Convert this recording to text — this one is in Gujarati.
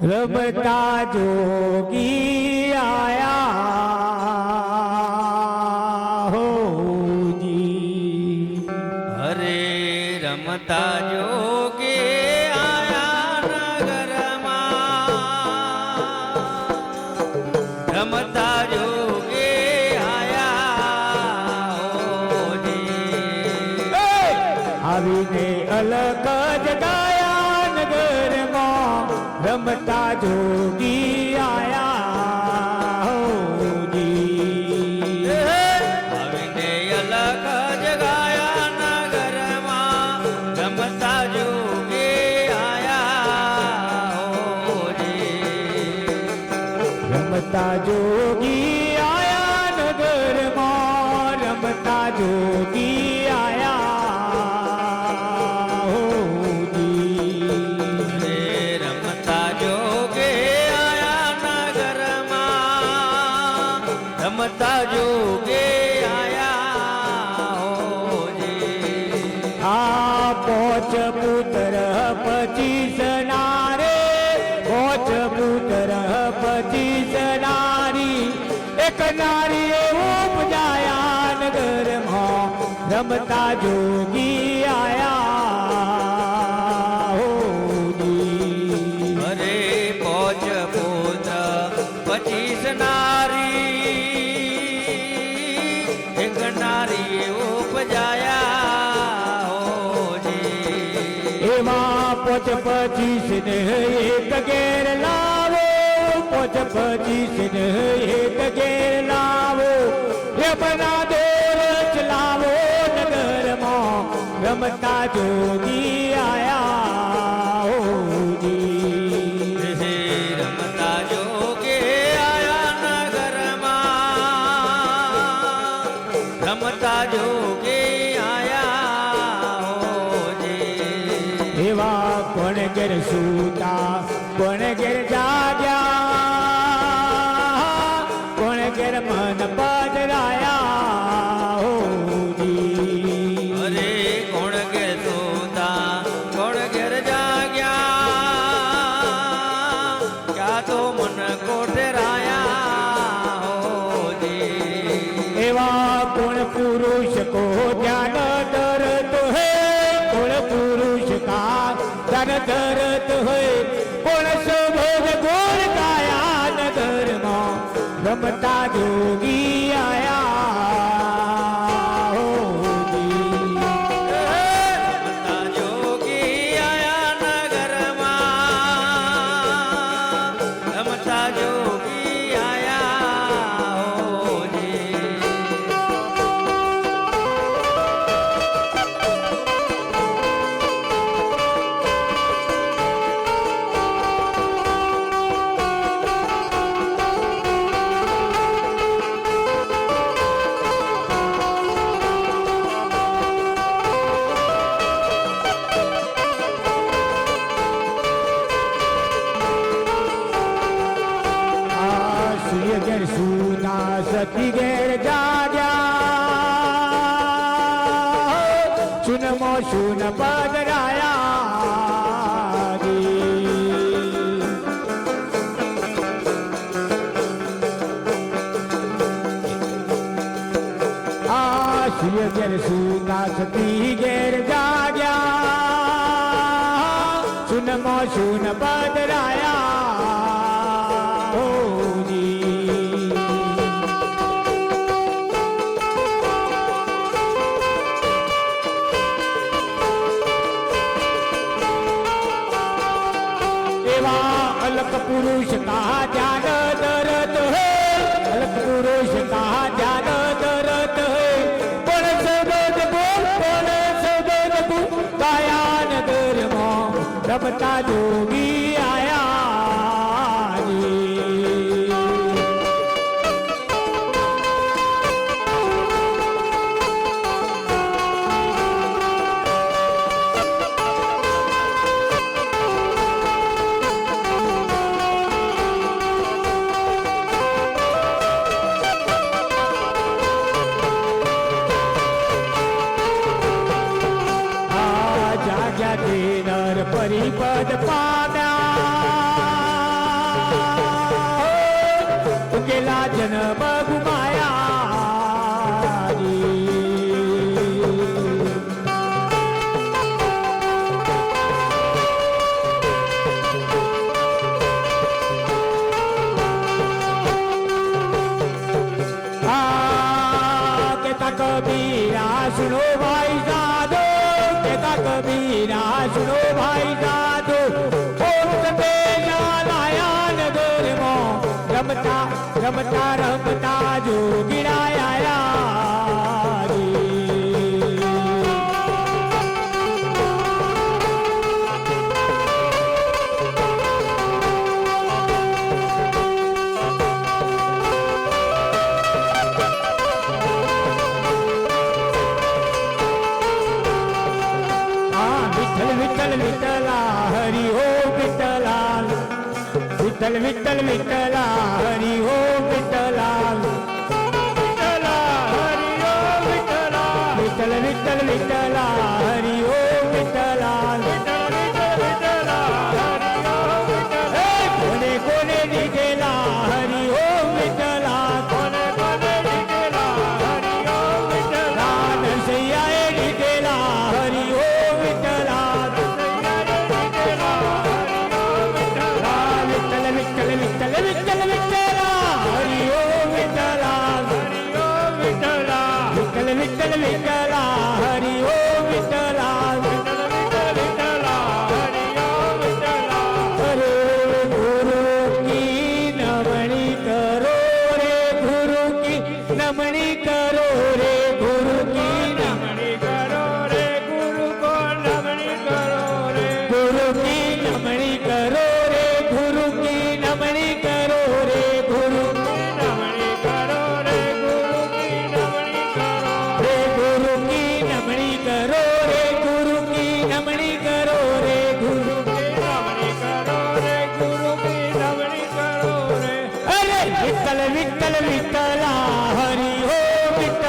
રમતા જોગી આયા હોજી હરે રમતા જોગી આયા નગરમાં રમતા જોગે આયા ઓજી આવીને અલગ જગાય રમતા જોગી આયા હોજી આવીને અલગ જગાયા નગરમાં. રમતા જોગી આયા ઓજી રમતા જોગી આ પોચ પુત્ર પછી સનારે પોચ પુત્ર પછી સનારી એક નારી ઉપજાયા નગરમાં રમતા જોગી આયા. એમાં પોચ પચીસ ને એક ઘેર લાવો. પોચ પચીસ ને એક ઘેર લાવો. એ બના દોર ચલાવો નગરમાં. રમતા જોગી આયા પુરુષ કો ધ્યાન દરદ હે. કોણ પુરુષ કા ધન દરદ હે? કોણ શોભન ગોળ કાયા નગરમાં રમતા જોગી આયા ચુન પધરાયા. આ સૂર્ય ઘેર સુતા સતી ઘેર જાગ્યા ચુનમો સુન પધરાયા રમતા જોગી पद पाण्या. हो, गेला जन्म गुमाया कबीरा सुनो भाई जादो. तक कबीरा सुनो भाई जादो. રમતા રમતા રમતા જોગીરાયા விட்டல் விட்டல் விட்டலா ஹரி கலவைகளா विठ्ठल विठ्ठला हरी हो विठ्ठल